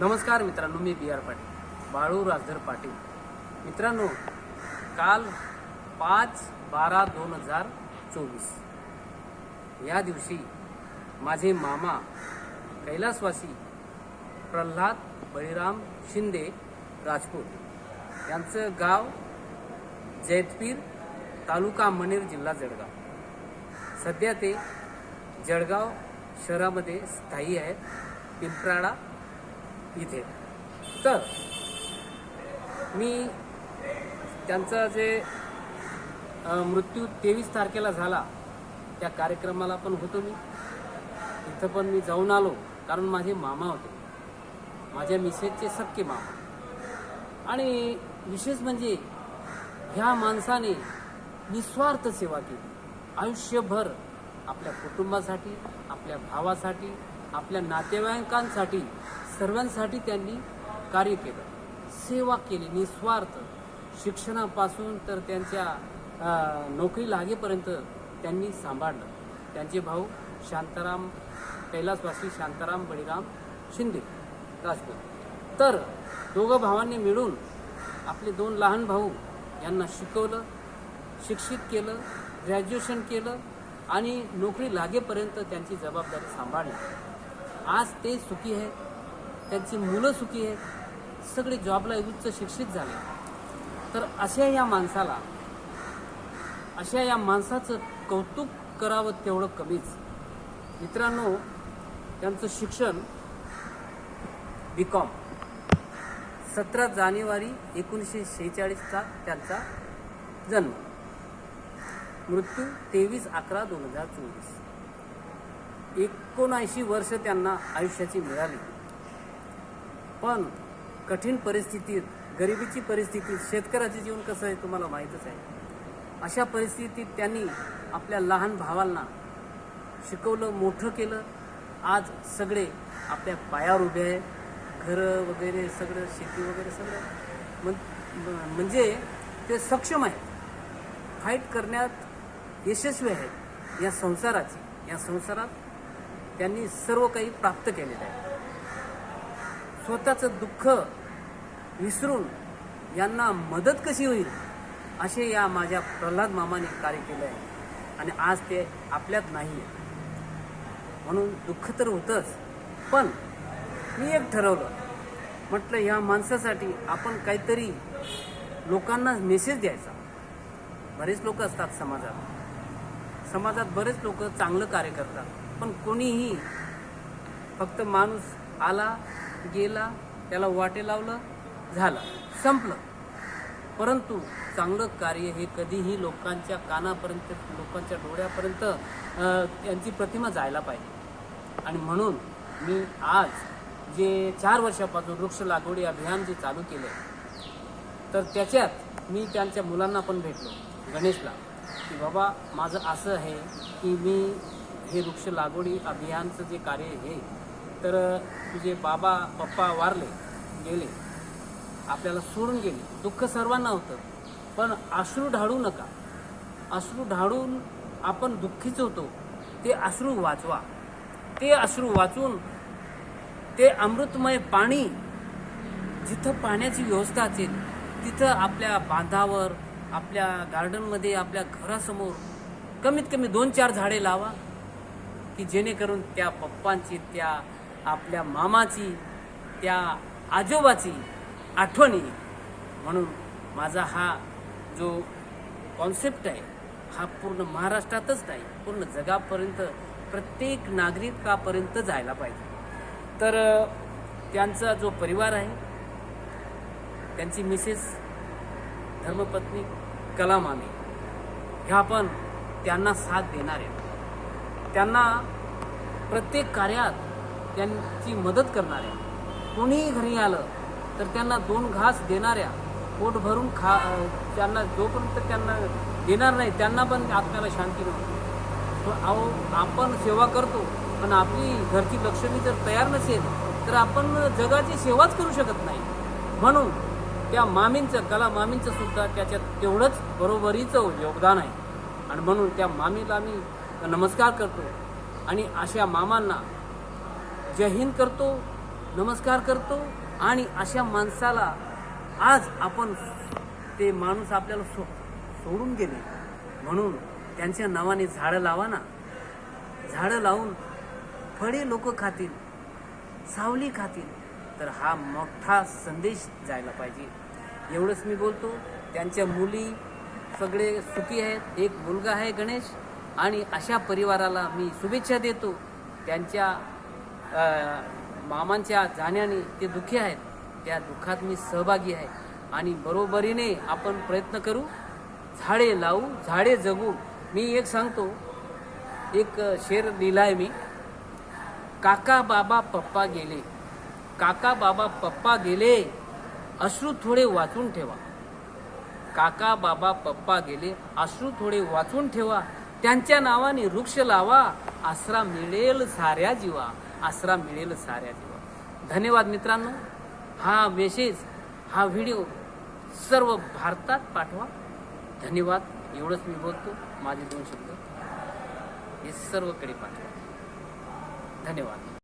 नमस्कार मित्रांनो मी बी आर पाटील बाळू राजधर पाटील. मित्रांनो काल पाच बारा दोन हजार चोवीस. या दिवशी माझे मामा कैलासवासी प्रल्हाद बळीराम शिंदे राजपूत यांचं गाव जैतपीर तालुका मनेर जिल्हा जळगाव. सध्या ते जळगाव शहरामध्ये स्थायी आहेत. पिंपराळा इथे. तर मी त्यांचा जे मृत्यू तेवीस तारखेला झाला त्या कार्यक्रमाला पण होतो मी. इथं पण मी जाऊन आलो कारण माझे मामा होते. माझ्या मिसेसचे सक्के मामा. आणि विशेष म्हणजे ह्या माणसाने निस्वार्थ सेवा केली. आयुष्यभर आपल्या कुटुंबासाठी आपल्या भावासाठी आपल्या नातेवाईकांसाठी सर्वांसाठी त्यांनी कार्य केलं. सेवा केली निस्वार्थ. शिक्षणापासून तर त्यांच्या नोकरी लागेपर्यंत त्यांनी सांभाळलं. त्यांचे भाऊ शांताराम कैलासवासी शांताराम बळीराम शिंदे राजपूत. तर दोघं भावांनी मिळून आपले दोन लहान भाऊ यांना शिकवलं शिक्षित केलं ग्रॅज्युएशन केलं आणि नोकरी लागेपर्यंत त्यांची जबाबदारी सांभाळली. आज ते सुखी आहे त्यांची मुलं सुखी आहेत. सगळे जॉबला उच्च शिक्षित झाले. तर अशा या माणसाला अशा या माणसाचं कौतुक करावं तेवढं कमीच. मित्रांनो त्यांचं शिक्षण बी कॉम सतरा जानेवारी एकोणीसशे शेहेचाळीसचा त्यांचा जन्म. मृत्यू तेवीस अकरा दोन हजार चोवीस. एकोणऐंशी वर्ष त्यांना आयुष्याची मिळाली. पण कठीण परिस्थितीत गरिबीची परिस्थिती शेतकऱ्याचे जीवन कसं आहे तुम्हाला माहीतच आहे. अशा परिस्थितीत त्यांनी आपल्या लहान भावांना शिकवलं मोठं केलं. आज सगळे आपल्या पायावर उभे आहे. घरं वगैरे सगळं शेती वगैरे सगळं. म्हण- म्हणजे ते सक्षम आहेत. फाईट करण्यात यशस्वी आहेत. या संसाराची या संसारात त्यांनी सर्व काही प्राप्त केलेलं आहे. स्वतःचं दुःख विसरून यांना मदत कशी होईल? असे या माझ्या प्रल्हाद मामाने कार्य केलं आहे आणि आज ते आपल्यात नाही आहे म्हणून दुःख तर होतंच पण मी एक ठरवलं. म्हटलं ह्या माणसासाठी आपण काहीतरी लोकांना मेसेज द्यायचा. बरेच लोक असतात समाजात. समाजात बरेच लोक चांगलं कार्य करतात. पण कोणीही फक्त माणूस आला गेला त्याला वाटे लावलं झालं. संपलं. परंतु चांगलं कार्य हे कधीही लोकांच्या कानापर्यंत लोकांच्या डोळ्यापर्यंत त्यांची प्रतिमा जायला पाहिजे. आणि म्हणून मी आज जे चार वर्षापासून वृक्ष लागवडी अभियान जे चालू केलं तर त्याच्यात मी त्यांच्या मुलांना पण भेटलो गणेशला. की बाबा माझं असं आहे की मी हे वृक्ष लागवडी अभियानचं जे कार्य हे तर तुझे बाबा पप्पा वारले गेले. आपल्याला सोडून गेले. दुःख सर्वांना होतं. पण अश्रू ढाळू नका. अश्रू ढाळून आपण दुःखीच होतो. ते अश्रू वाचवा. ते अश्रू वाचून ते अमृतमय पाणी जिथं पाण्याची व्यवस्था असेल तिथं आपल्या बांधावर आपल्या गार्डनमध्ये आपल्या घरासमोर कमीत कमी दोन चार झाडे लावा की जेणेकरून त्या पप्पांची त्या आपल्या मामाची त्या आजोबाची आठवणी म्हणून माझा हा जो कॉन्सेप्ट आहे हा पूर्ण महाराष्ट्रातच नाही पूर्ण जगापर्यंत प्रत्येक नागरिकापर्यंत जायला पाहिजे. तर त्यांचा जो परिवार आहे त्यांची मिसेस धर्मपत्नी कला मामे ह्या पण त्यांना साथ देणार आहेत त्यांना प्रत्येक कार्यात त्यांची मदत करणाऱ्या. कोणीही घरी आलं तर त्यांना दोन घास देणाऱ्या पोट भरून खा त्यांना जोपर्यंत त्यांना देणार नाही त्यांना पण आत्म्याला शांती नव्हती अहो आपण सेवा करतो पण आपली घरची लक्ष्मी जर तयार नसेल तर आपण जगाची सेवाच करू शकत नाही. म्हणून त्या मामींचं कला मामींचं सुद्धा त्याच्यात तेवढंच बरोबरीचं योगदान आहे. आणि म्हणून त्या मामीला मी नमस्कार करतो. आणि अशा मामांना जय हिंद करतो नमस्कार करतो आणि अशा माणसाला आज आपण ते माणूस आपल्याला सो सोडून गेले. म्हणून त्यांच्या नावाने झाडं लावा ना. झाडं लावून फळे लोक खातील सावली खातील. तर हा मोठा संदेश जायला पाहिजे. एवढंच मी बोलतो त्यांच्या मुली सगळे सुखी आहेत. एक मुलगा आहे गणेश आणि अशा परिवाराला मी शुभेच्छा देतो. त्यांच्या मामांच्या जाण्याने ते दुःखी आहेत. त्या दुःखात मी सहभागी आहे. आणि बरोबरीने आपण प्रयत्न करू झाडे लावू झाडे जगू. मी एक सांगतो एक शेर लिहिला मी. काका बाबा पप्पा गेले. काका बाबा पप्पा गेले अश्रू थोडे वाचून ठेवा. काका बाबा पप्पा गेले अश्रू थोडे वाचून ठेवा. त्यांच्या नावाने वृक्ष लावा आसरा मिळेल साऱ्या जीवा. आसरा मिळेल साऱ्या देवा धन्यवाद मित्रांनो. हा मेसेज हा व्हिडिओ सर्व भारतात पाठवा. धन्यवाद. एवढंच मी बोलतो. माझे दोन शब्द हे सर्वकडे पाठवा. धन्यवाद.